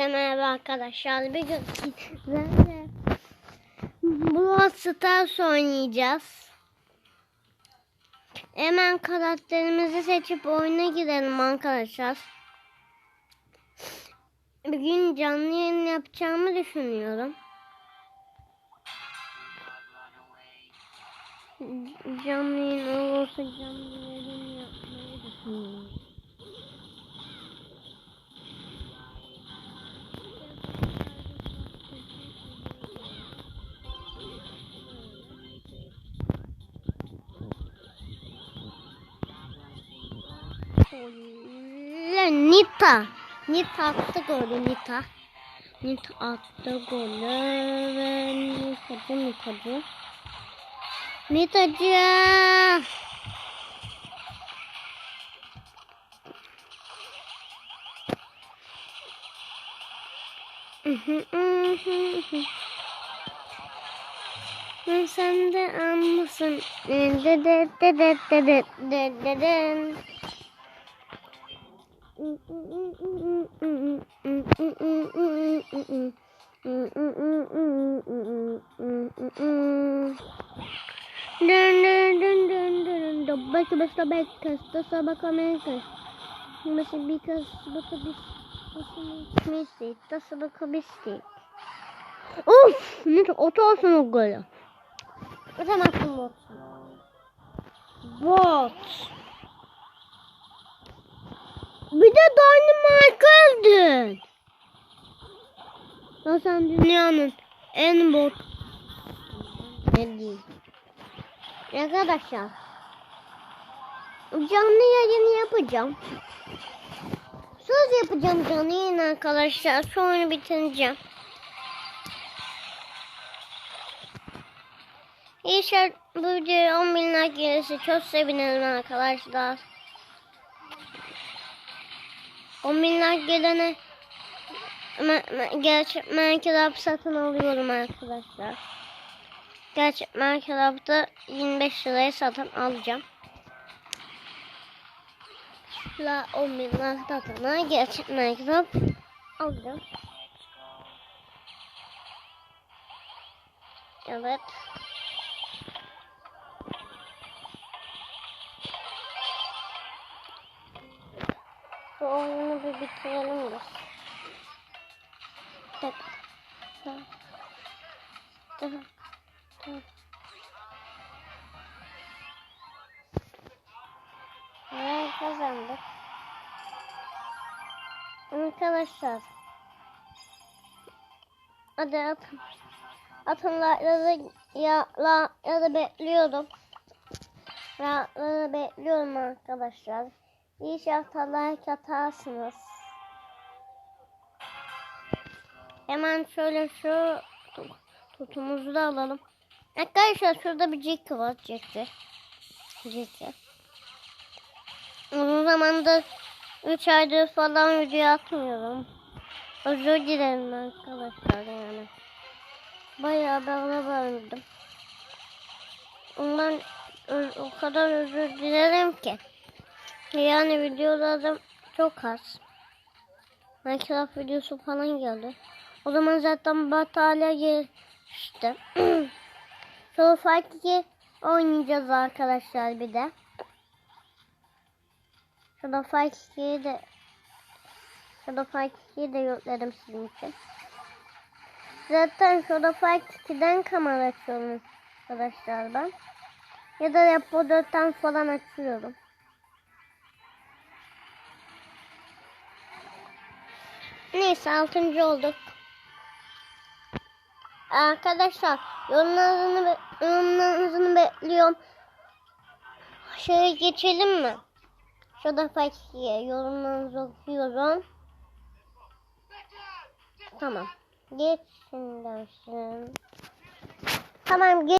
Hepinize merhaba arkadaşlar. Bir gün sizlerle Brawl Stars oynayacağız. Hemen karakterimizi seçip oyuna girelim arkadaşlar. Bugün canlı yayın yapacağımı düşünüyorum. Canlı yayın olursa canlı yayın yapmayı Nita. Nita attı golü Nita. Nita attı golü ve Nita bu Nita bu. Nita'cığım. Ben sen de anlasın. Dede dede dede dede dede. Back, back, back, back, back, America. Must be because look at this. Mistake. That's a look mistake. Of! Neyse ota olsun o golü. O zaman olsun. Bot. Bir de Dynamite öldün. Ya sen dünyanın en bot. Ne diyeyim? Arkadaşlar. Canlı yayını yapacağım. Söz yapacağım canlı yayın arkadaşlar. Sonra bitireceğim. İnşallah bu video 10 bin like gelirse çok sevinirim arkadaşlar. 10 bin like gelene gerçek Minecraft satın alıyorum arkadaşlar. Gerçek Minecraft'ı 25 liraya satın alacağım. La 10 bin like satına gerçek Minecraft alacağım. Evet. oyunu bir bitirelim de. Tek. Tamam. Tamam. Tamam. Evet kazandık. Arkadaşlar. Hadi atın. Atın rahatladı. Ya, rahatladı bekliyordum. Rahatladı bekliyorum arkadaşlar. İnşallah like atarsınız. Hemen şöyle şu tutumuzu da alalım. Arkadaşlar şurada bir Jack var. Jack'ti. Jack'ti. Uzun zamandır 3 aydır falan video atmıyorum. Özür dilerim arkadaşlar yani. Bayağı da böldüm. Ondan o kadar özür dilerim ki. Yani videolarım çok az. Minecraft videosu falan geldi. O zaman zaten batarya geçti. Soul Fight 2 oynayacağız arkadaşlar bir de. Shadow Fight 2'yi de Shadow Fight 2'yi de yükledim sizin için. Zaten Shadow Fight 2'den kamera açıyorum arkadaşlar ben. Ya da Repo 4'ten falan açıyorum. Neyse altıncı olduk. Arkadaşlar yorumlarınızı, be yorumlarınızı bekliyorum. Şöyle geçelim mi? Şurada fakir yorumlarınızı okuyorum. Tamam. Geçin dersin. Tamam geç.